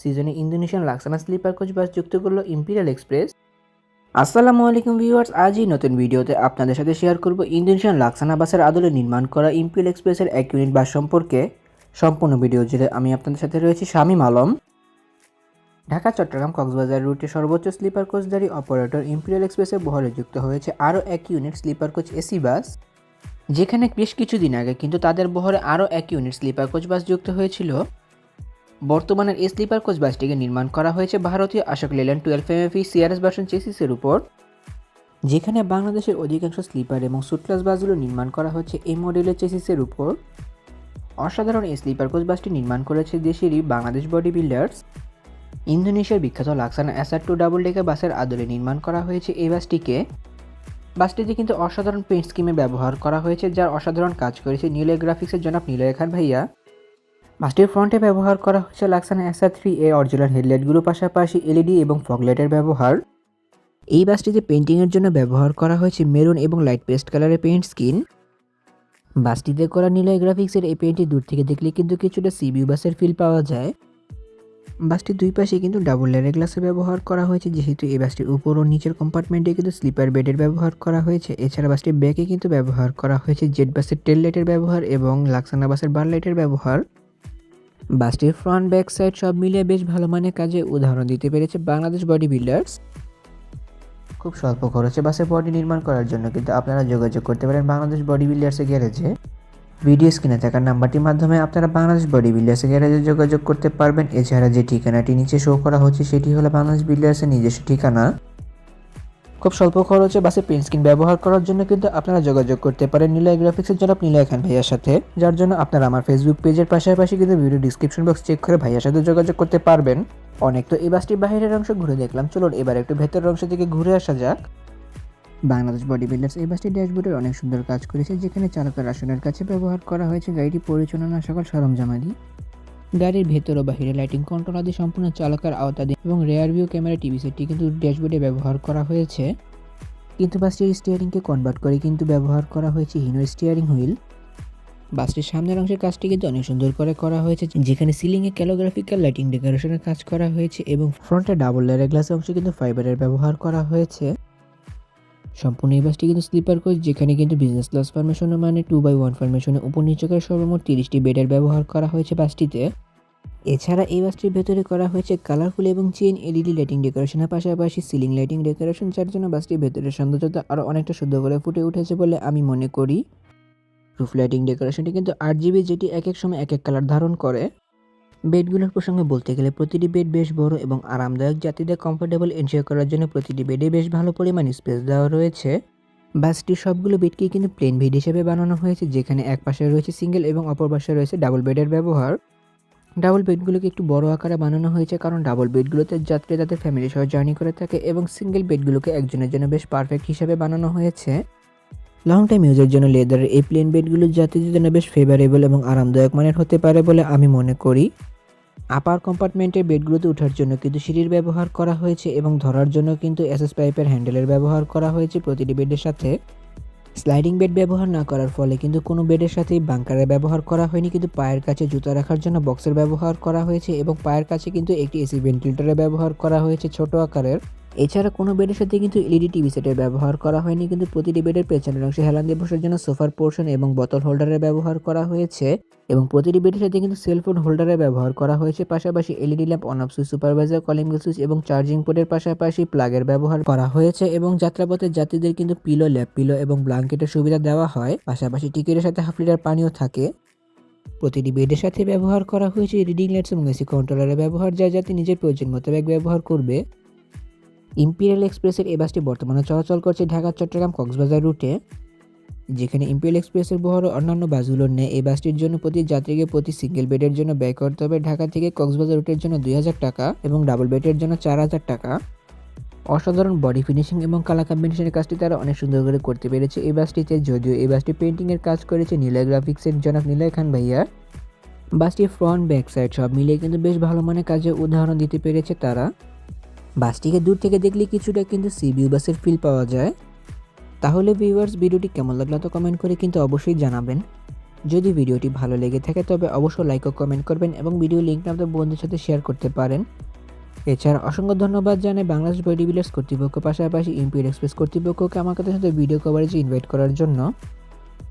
সিজনে Indonesian Laksana sleeper coach bus যুক্ত করল ইম্পিরিয়াল এক্সপ্রেস। আসসালামু আলাইকুম ভিউয়ার্স, আজই নতুন ভিডিওতে আপনাদের সাথে শেয়ার করব ইন্দোনেশিয়ান লাক্সানা বাসের আদলে নির্মাণ করা ইম্পিরিয়াল এক্সপ্রেসের এক ইউনিট বাস সম্পর্কে। সম্পূর্ণ ভিডিও জুড়ে আমি আপনাদের সাথে রয়েছি শামীম আলম। ঢাকা, চট্টগ্রাম, কক্সবাজার রুটে সর্বোচ্চ স্লিপার কোচধারী অপারেটর ইম্পিরিয়াল এক্সপ্রেসের বহরে যুক্ত হয়েছে আরও এক unit sleeper coach AC bus. যেখানে বেশ কিছুদিন আগে কিন্তু তাদের বহরে আরও এক ইউনিট স্লিপার কোচ বাস যুক্ত হয়েছিল। বর্তমানের এই স্লিপার কোচ বাসটিকে নির্মাণ করা হয়েছে ভারতীয় অশোক লেল্যান্ড টুয়েলভ এমএফি সিআরএস ভার্সন চেসিসের উপর। যেখানে বাংলাদেশের অধিকাংশ স্লিপার এবং সুট ক্লাস বাসগুলো নির্মাণ করা হচ্ছে এই মডেলের চেসিসের উপর। অসাধারণ এই স্লিপার কোচ বাসটি নির্মাণ করেছে দেশেরই বাংলাদেশ বডি বিল্ডার্স। ইন্দোনেশিয়ার বিখ্যাত Laksana SR two double decker বাসের আদলে নির্মাণ করা হয়েছে এই বাসটিকে বাসটিতে কিন্তু অসাধারণ পেন্ট স্কিমে ব্যবহার করা হয়েছে, যার অসাধারণ কাজ করেছে নীলয় গ্রাফিক্সের জনাব নীলয় খান ভাইয়া। বাসটির ফ্রন্টে ব্যবহার করা হয়েছে Laksana SR three A original হেডলাইটগুলোর পাশাপাশি এলইডি এবং ফগলাইটের ব্যবহার। এই বাসটিতে পেন্টিংয়ের জন্য ব্যবহার করা হয়েছে মেরুন এবং লাইট পেস্ট কালারের পেইন্ট স্কিন বাসটিতে করা নীলয় গ্রাফিক্সের এই পেইন্টটি দূর থেকে দেখলে কিন্তু কিছুটা সিবিউ বাসের ফিল পাওয়া যায়। বাসটির দুই পাশে কিন্তু ডাবল লেয়ারের গ্লাসের ব্যবহার করা হয়েছে, যেহেতু এই বাসটির উপর ও নিচের কম্পার্টমেন্টে কিন্তু স্লিপার বেডের ব্যবহার করা হয়েছে। এছাড়া বাসটির ব্যাকে কিন্তু ব্যবহার করা হয়েছে জেট বাসের টেল লাইটের ব্যবহার এবং লাক্সানা বাসের বার লাইটের ব্যবহার। বাসটির ফ্রন্ট ব্যাক সাইড সব মিলিয়ে বেশ ভালো মানের কাজে উদাহরণ দিতে পেরেছে বাংলাদেশ বডি বিল্ডার্স খুব স্বল্প খরচে বাসের বডি নির্মাণ করার জন্য কিন্তু আপনারা যোগাযোগ করতে পারেন বাংলাদেশ বডি বিল্ডার্সের গ্যারেজে। ভিডিও স্ক্রিনে থাকা নাম্বারটির মাধ্যমে আপনারা বাংলাদেশ বডি বিল্ডার্সের গ্যারেজে যোগাযোগ করতে পারবেন। এছাড়া যে ঠিকানাটি নিচে শো করা হচ্ছে সেটি হলো বাংলাদেশ বিল্ডার্সের নিজস্ব ঠিকানা। খুব স্বল্প খরচে বাসে প্রিন্ট স্ক্রিন ব্যবহার করার জন্য কিন্তু আপনারা যোগাযোগ করতে পারেন নীলয় গ্রাফিক্সের জন্য নীলয় খান ভাইয়ার সাথে, যার জন্য আপনারা আমার ফেসবুক পেজের পাশাপাশি কিন্তু ভিডিও ডিসক্রিপশন বক্স চেক করে ভাইয়ার সাথে যোগাযোগ করতে পারবেন। অনেক তো এই বাসটির বাইরের অংশ ঘুরে দেখলাম। চলুন এবার একটু ভেতরের অংশ থেকে ঘুরে আসা যাক। বাংলাদেশ বডি বিল্ডার্স এই বাসটি ড্যাশবোর্ডের অনেক সুন্দর কাজ করেছে, যেখানে চালকের আসনের কাছে ব্যবহার করা হয়েছে গাড়িটি পরিচালনা সকল সরঞ্জামাদি গাড়ির ভেতর ও বাহিরে লাইটিং কন্ট্রোল আদি সম্পূর্ণ চালকের আওতাধীন এবং রেয়ার ভিউ ক্যামেরা টিভি সেটটি কিন্তু ড্যাশবোর্ডে ব্যবহার করা হয়েছে। কিন্তু বাসটির স্টিয়ারিংকে কনভার্ট করে কিন্তু ব্যবহার করা হয়েছে হিনো স্টিয়ারিং হুইল বাসটির সামনের অংশের কাজটি কিন্তু অনেক সুন্দর করে করা হয়েছে, যেখানে সিলিংয়ে ক্যালোগ্রাফিক্যাল লাইটিং ডেকোরেশনের কাজ করা হয়েছে এবং ফ্রন্টে ডাবল লেয়ারের গ্লাসের অংশে কিন্তু ফাইবারের ব্যবহার করা হয়েছে। সম্পূর্ণ এই বাসটি কিন্তু স্লিপার কোচ যেখানে কিন্তু বিজনেস ক্লাস ফরমেশনের মানে টু বাই ওয়ান ফরমেশনে উপর নিচে করে সর্বমোট তিরিশটি বেডের ব্যবহার করা হয়েছে বাসটিতে। এছাড়া এই বাসটির ভেতরে করা হয়েছে কালারফুল এবং চেন এলইডি লাইটিং ডেকোরেশনের পাশাপাশি সিলিং লাইটিং ডেকোরেশন, যার জন্য বাসটির ভেতরের সৌন্দর্যতা আরও অনেকটা সুন্দর করে ফুটে উঠেছে বলে আমি মনে করি। রুফ লাইটিং ডেকোরেশনটি কিন্তু আট জিবি যেটি এক এক সময় এক এক কালার ধারণ করে। বেডগুলোর প্রসঙ্গে বলতে গেলে প্রতিটি বেড বেশ বড় এবং আরামদায়ক। যাত্রীদের কমফোর্টেবল এনজয় করার জন্য প্রতিটি বেডে বেশ ভালো পরিমাণ স্পেস দেওয়া রয়েছে। বাসটির সবগুলো বেডকেই কিন্তু প্লেন বেড হিসেবে বানানো হয়েছে, যেখানে এক পাশে রয়েছে সিঙ্গেল এবং অপর পাশে রয়েছে ডাবল বেডের ব্যবহার। ডাবল বেডগুলোকে একটু বড় আকারে বানানো হয়েছে কারণ ডাবল বেডগুলোতে যাত্রী তাদের ফ্যামিলি সহ জার্নি করে থাকে এবং সিঙ্গেল বেডগুলোকে একজনের জন্য বেশ পারফেক্ট হিসেবে বানানো হয়েছে। লং টাইম ইউজের জন্য লেদারের এই প্লেন বেডগুলো যাত্রীদের জন্য বেশ ফেভারেবল এবং আরামদায়ক মানের হতে পারে বলে আমি মনে করি। আপার কম্পার্টমেন্টের বেডগুলোতে ওঠার জন্য কিন্তু সিঁড়ির ব্যবহার করা হয়েছে এবং ধরার জন্য কিন্তু এসএস পাইপের হ্যান্ডেলের ব্যবহার করা হয়েছে প্রতিটি বেডের সাথে। স্লাইডিং বেড ব্যবহার না করার ফলে কিন্তু কোনো বেডের সাথেই বাঙ্কারের ব্যবহার করা হয়নি, কিন্তু পায়ের কাছে জুতা রাখার জন্য বক্সের ব্যবহার করা হয়েছে এবং পায়ের কাছে কিন্তু একটি এসি ভেন্টিলেটারের ব্যবহার করা হয়েছে ছোট আকারের। এছাড়া কোনো বেডের সাথে কিন্তু এলইডি টিভি সেটের ব্যবহার করা হয়নি, কিন্তু প্রতিটি বেডের পেছনের অংশে হেলান দিয়ে বসার জন্য সোফার পোর্শন এবং বোতল হোল্ডারের ব্যবহার করা হয়েছে এবং প্রতিটি বেডের সাথে কিন্তু সেলফোন হোল্ডারের ব্যবহার করা হয়েছে। পাশাপাশি LED lamp on off switch, supervisor, calling switch এবং চার্জিং পোর্টের পাশাপাশি প্লাগের ব্যবহার করা হয়েছে এবং যাত্রাপথে যাত্রীদের কিন্তু পিলো ল্যাপ পিলো এবং ব্ল্যাঙ্কেটের সুবিধা দেওয়া হয়। পাশাপাশি টিকিটের সাথে হাফ লিটার পানিও থাকে। প্রতিটি বেডের সাথে ব্যবহার করা হয়েছে রিডিং লাইটস এবং এসি কন্ট্রোলারের ব্যবহার, যা যাতে নিজের প্রয়োজন মোতাবেক ব্যবহার করবে। ইম্পিরিয়াল এক্সপ্রেসের এই বাসটি বর্তমানে চলাচল করছে ঢাকা, চট্টগ্রাম, কক্সবাজার রুটে, যেখানে ইম্পিরিয়াল এক্সপ্রেসের বহর অন্যান্য বাসগুলোর নেয়। এই বাসটির জন্য প্রতি যাত্রীকে প্রতি সিঙ্গেল বেডের জন্য ব্যয় করতে হবে ঢাকা থেকে কক্সবাজার রুটের জন্য দুই হাজার টাকা এবং ডাবল বেডের জন্য চার হাজার টাকা। অসাধারণ বডি ফিনিশিং এবং কালা কম্বিনেশনের কাজটি তারা অনেক সুন্দর করে করতে পেরেছে এই বাসটিতে। যদিও এই বাসটি পেন্টিংয়ের কাজ করেছে নীলয় গ্রাফিক্সের জনক নীলয় খান ভাইয়া। বাসটির ফ্রন্ট ব্যাক সাইড সব মিলিয়ে কিন্তু বেশ ভালো মানের কাজে উদাহরণ দিতে পেরেছে তারা। বাসটিকে দূর থেকে দেখলে কিছুটা কিন্তু সিবিউ বাসের ফিল পাওয়া যায়। তাহলে ভিউয়ার্স ভিডিওটি কেমন লাগল তো কমেন্ট করে কিন্তু অবশ্যই জানাবেন। যদি ভিডিওটি ভালো লেগে থাকে তবে অবশ্যই লাইক ও কমেন্ট করবেন এবং ভিডিও লিঙ্কটা আপনাদের বন্ধুদের সাথে শেয়ার করতে পারেন। এছাড়া অসংখ্য ধন্যবাদ জানাই বাংলাদেশ বডি বিল্ডার্স কর্তৃপক্ষ, পাশাপাশি ইম্পিরিয়াল এক্সপ্রেস কর্তৃপক্ষকে আমাকে তাদের সাথে ভিডিও কভারেজে ইনভাইট করার জন্য।